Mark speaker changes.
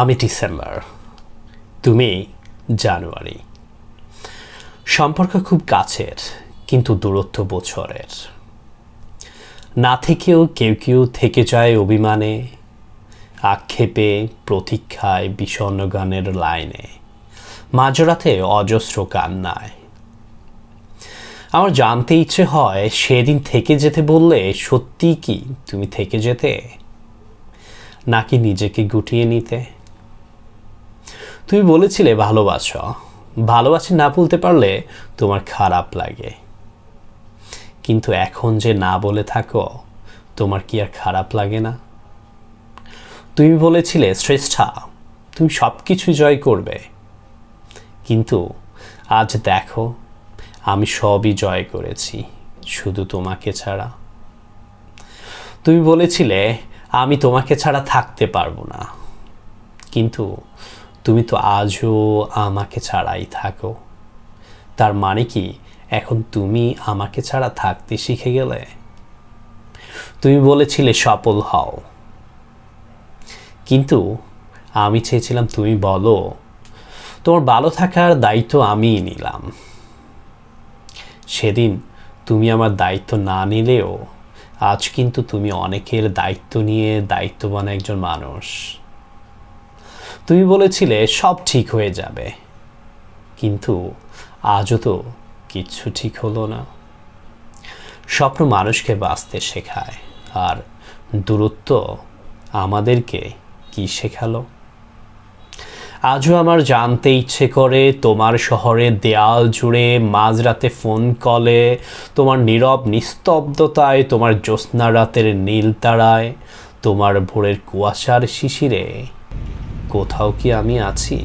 Speaker 1: আমি ডিসেম্বর, তুমি জানুয়ারি। সম্পর্ক খুব কাছের, কিন্তু দূরত্ব বছরের। না থেকেও কেউ কেউ থেকে যায় অভিমানে, আক্ষেপে, প্রতীক্ষায়, বিষণ্ণ গানের লাইনে, মাঝরাতে অজস্র কান্নায়। আমার জানতে ইচ্ছে হয়, সেদিন থেকে যেতে বললে সত্যি কি তুমি থেকে যেতে? নাকি নিজেকে গুটিয়ে নিতে? তুমি বলেছিলে ভালোবাসো। ভালোবাসি না বলতে পারলে তোমার খারাপ লাগে। কিন্তু এখন যে না বলে থাকো, তোমার কি আর খারাপ লাগে না? তুমি বলেছিলে, শ্রেষ্ঠা, তুমি সব কিছু জয় করবে। কিন্তু আজ দেখো, আমি সবই জয় করেছি, শুধু তোমাকে ছাড়া। তুমি বলেছিলে, আমি তোমাকে ছাড়া থাকতে পারব না। কিন্তু তুমি তো আজও আমাকে ছাড়াই থাকো। তার মানে কি, এখন তুমি আমাকে ছাড়া থাকতে শিখে গেলে? তুমি বলেছিলে সফল হও। কিন্তু আমি চেয়েছিলাম তুমি বলো, তোমার ভালো থাকার দায়িত্ব আমিই নিলাম। সেদিন তুমি আমার দায়িত্ব না নিলেও আজ কিন্তু তুমি অনেকের দায়িত্ব নিয়ে দায়িত্ববান একজন মানুষ। তুমি বলেছিলে সব ঠিক হয়ে যাবে। কিন্তু আজও তো কিচ্ছু ঠিক হলো না। স্বপ্ন মানুষকে বাঁচতে শেখায়, আর দূরত্ব আমাদেরকে কি শেখালো? আজও আমার জানতে ইচ্ছে করে তোমার শহরে দেয়াল জুড়ে মাঝরাতে ফোন কলে, তোমার নীরব নিস্তব্ধতায়, তোমার জ্যোৎস্না রাতের নীল তারায়, তোমার ভোরের কুয়াশার শিশিরে কোথাও কি আমি আছি?